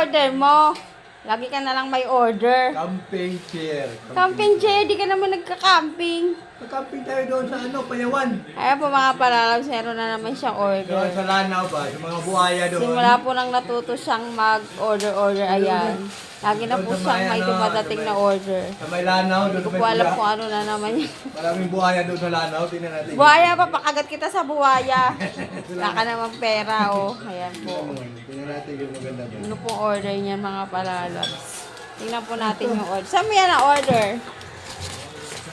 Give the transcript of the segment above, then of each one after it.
order mo? Lagi ka na lang may order. Camping chair. Camping chair, di ka naman nagka-camping. Camping tayo doon sa ano, Payawan. Ayan po mga palalabs, meron na naman siyang Doon order. sa Lanao ba? Yung mga buhaya doon. Simula po nang natuto siyang mag-order-order, ayan. Lagi na po siyang may dumadating na order. Sa may Lanao, doon Hindi ko sa po alam kung ano na naman yun. Maraming buhaya doon sa Lanao. Tingnan natin. Buhaya pa, pakagat kita sa buhaya. Wala ka naman pera, oh. Ayan po. Natin yung maganda doon. Ano pong order niyan mga palalabs? Tingnan po natin yung order. Saan mo yan na-order?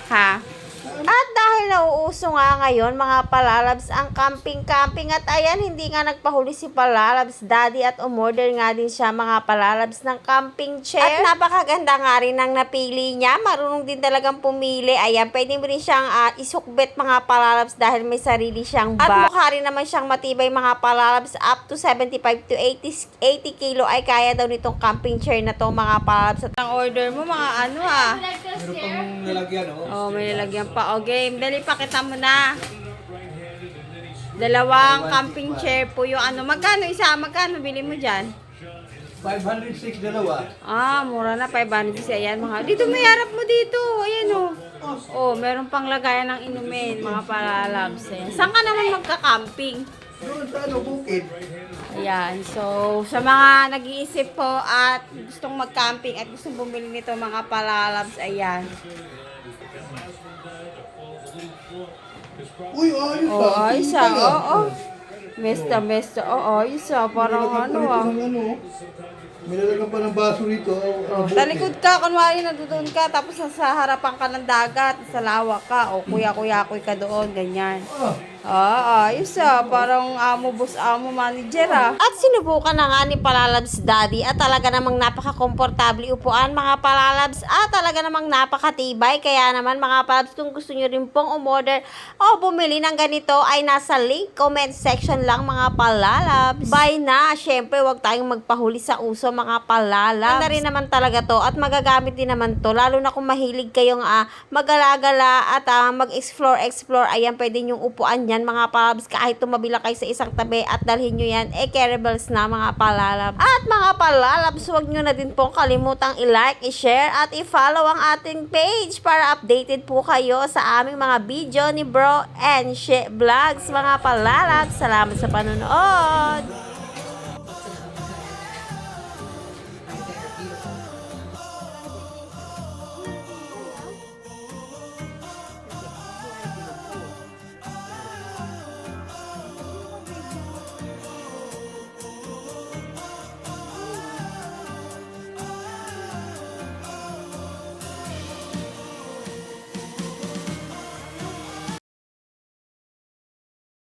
Ha? At dahil nauuso nga ngayon mga palalabs ang camping-camping at ayan hindi nga nagpahuli si palalabs daddy at umorder nga din siya mga palalabs ng camping chair. At napakaganda nga rin ang napili niya. Marunong din talagang pumili. Ayan pwede mo rin siyang ah, isukbet mga palalabs dahil may sarili siyang bag. At mukha rin naman siyang matibay mga palalabs up to 75 to 80, 80 kilo ay kaya daw nitong camping chair na to mga palalabs. At ang order mo mga ano ah. Meron pang lalagyan, oh. Oh, may lalagyan pa. O, game. Dali, pakita mo na. Dalawang camping chair po yung ano. Magkano isa? Magkano bili mo dyan? 506 dalawa. Ah, mura na. 500 isa. Ayan, mga. Dito, may harap mo dito. Ayan, oh. Oh, meron pang lagayan ng inumin, mga palalabs. Ayan. Saan ka naman magka-camping? Doon sa ano, bukid. Ayan. So, sa mga nag-iisip po at gustong mag-camping at gustong bumili nito mga palalabs, ayan. Uy, ayos Oh, ah. ayos ah. Oo, oh, Mesta, mesta. Oo, ayos ah. Parang ano ah. Ano, may lalagyan pa ng baso rito. Oh, talikod ka, kunwari nandoon ka, tapos nasa harapan ka ng dagat, sa lawak ka, o kuya-kuya-kuy ka doon, ganyan. Ah, Ah, ayos ah. Parang amo, boss, amo, manager ah. At sinubukan na nga ni Palalabs Daddy at talaga namang napaka-komportable upuan mga Palalabs at talaga namang napakatibay. Kaya naman mga Palalabs kung gusto nyo rin pong umorder o bumili ng ganito ay nasa link comment section lang mga Palalabs. Bye na! Syempre wag tayong magpahuli sa uso mga Palalabs. Ganda rin naman talaga to at magagamit din naman to lalo na kung mahilig kayong ah, magalagala at ah, mag-explore explore ayan pwede nyong upuan yan mga palabs kahit tumabila kayo sa isang tabi at dalhin nyo yan eh carriables na mga palalabs at mga palalabs huwag nyo na din pong kalimutang i-like, i-share at i-follow ang ating page para updated po kayo sa aming mga video ni Bro and She Vlogs mga palalabs salamat sa panonood